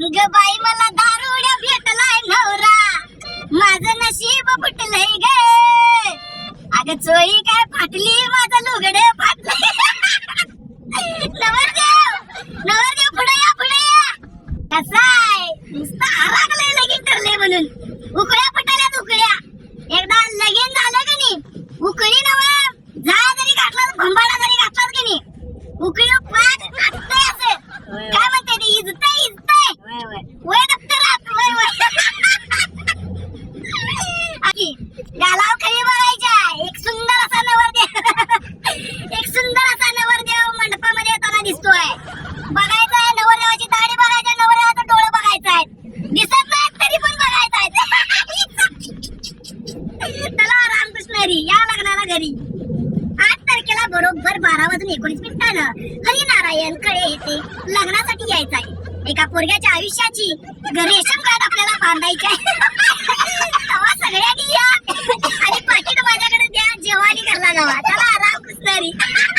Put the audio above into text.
ग बाई मला दारुड्या भेटलाय नवरा. माझं नशीब फुटलंय ग. अग चोळी काय फाटली? माझं लुगड फाटलंय. नवरदेव नवरदेव पुढे या पुढे या. कसाय नुसतं हरागलंय लगीन ठरले म्हणून. उकळ्या उकळ्या की गालाव खरी बघायच्या. एक सुंदर असा नवरदेव. एक सुंदर असा नवरदेव मंडपामध्ये येताना दिसतोय. बघायचा आहे नवरदेवाची दाढी बघायची नवरदेवाचा नवरदेवाचं डोळं आहे दिसत नाही तरी पण बघायचा आहे चला रामकृष्ण हरी या लग्नाला घरी. आठ तारखेला बरोबर बारा वाजून एकोणीस मिनिटानं हरिनारायण कळे येथे लग्नासाठी यायचं आहे एका पोरग्याच्या आयुष्याची ग- रेशन कार्ड आपल्याला बांधायची आहे kawan-kawan. Aku sendiri.